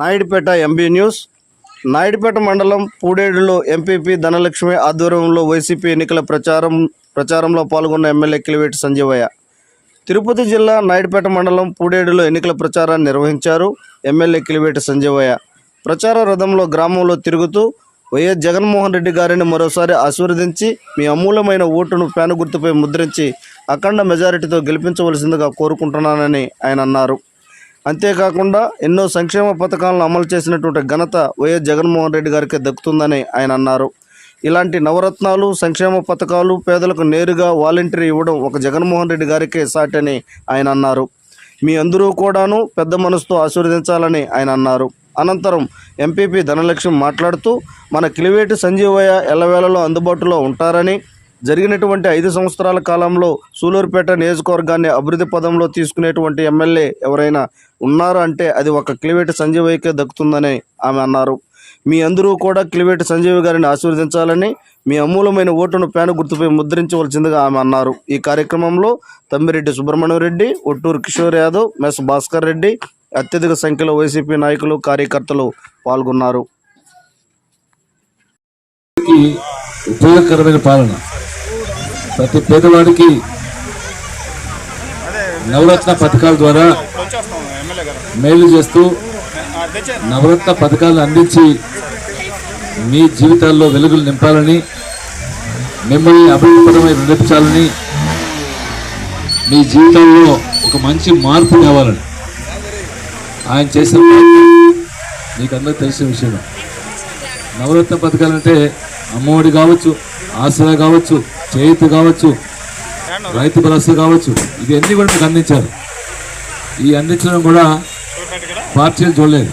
Naidupeta MB news. Naidupeta మండలం పూడేడులో MPP Dhanalakshmi ఆధ్వర్యంలో YCP ఎన్నికల ప్రచారం ప్రచారంలో పాల్గొన్న ఎమ్మెల్యే కిలివేటి సంజీవయ్య. తిరుపతి జిల్లా నాయుడుపేట మండలం పూడేడులో ఎన్నికల ప్రచారాన్ని నిర్వహించారు ఎమ్మెల్యే కిలివేటి సంజీవయ్య. ప్రచార రథంలో గ్రామంలో తిరుగుతూ వైఎస్ జగన్మోహన్ రెడ్డి గారిని మరోసారి ఆశీర్వదించి మీ అమూల్యమైన ఓటును ఫ్యాను గుర్తుపై ముద్రించి అఖండ మెజారిటీతో గెలిపించవలసిందిగా కోరుకుంటున్నానని ఆయన అన్నారు. అంతేకాకుండా ఎన్నో సంక్షేమ పథకాలను అమలు చేసినటువంటి ఘనత వైఎస్ జగన్మోహన్ రెడ్డి గారికి దక్కుతుందని ఆయన అన్నారు. ఇలాంటి నవరత్నాలు సంక్షేమ పథకాలు పేదలకు నేరుగా వాలంటీర్ ఇవ్వడం ఒక జగన్మోహన్ రెడ్డి గారికే సాటని ఆయన అన్నారు. మీ అందరూ కూడాను పెద్ద మనసుతో ఆశీర్వదించాలని ఆయన అన్నారు. అనంతరం ఎంపీపీ ధనలక్ష్మి మాట్లాడుతూ మన కిలివేటి సంజీవయ్య ఎల్లవేళలో అందుబాటులో ఉంటారని జరిగినటువంటి ఐదు సంవత్సరాల కాలంలో సూలూరుపేట నియోజకవర్గాన్ని అభివృద్ధి పదంలో తీసుకునేటువంటి ఎమ్మెల్యే ఎవరైనా ఉన్నారు అంటే అది ఒక క్లివేటి సంజీవయ్యకే దక్కుతుందని ఆమె అన్నారు. మీ అందరూ కూడా క్లివేటి సంజీవ్ గారిని ఆశీర్వదించాలని మీ అమూలమైన ఓటును పేను గుర్తుపై ముద్రించవలసిందిగా ఆమె అన్నారు. ఈ కార్యక్రమంలో తమ్మిరెడ్డి సుబ్రహ్మణ్యం రెడ్డి ఒట్టూరు కిషోర్ యాదవ్ మెస్ భాస్కర్ రెడ్డి అత్యధిక సంఖ్యలో వైసీపీ నాయకులు కార్యకర్తలు పాల్గొన్నారు. ఉపయోగకరమైన పాలన ప్రతి పేదవాడికి నవరత్న పథకాల ద్వారా మేలు చేస్తూ నవరత్న పథకాలను అందించి మీ జీవితాల్లో వెలుగులు నింపాలని మిమ్మల్ని అభివృద్ధిపరమై నడిపించాలని మీ జీవితంలో ఒక మంచి మార్పు కావాలని ఆయన చేసిన మీకు అందరూ తెలిసిన విషయం నవరత్న పథకాలంటే అమ్మఒడి కావచ్చు ఆసరా కావచ్చు చేతి కావచ్చు రైతు భరోసా కావచ్చు ఇవి అన్ని కూడా మీకు అందించారు. ఈ అందించడం కూడా పార్టీలు చూడలేదు.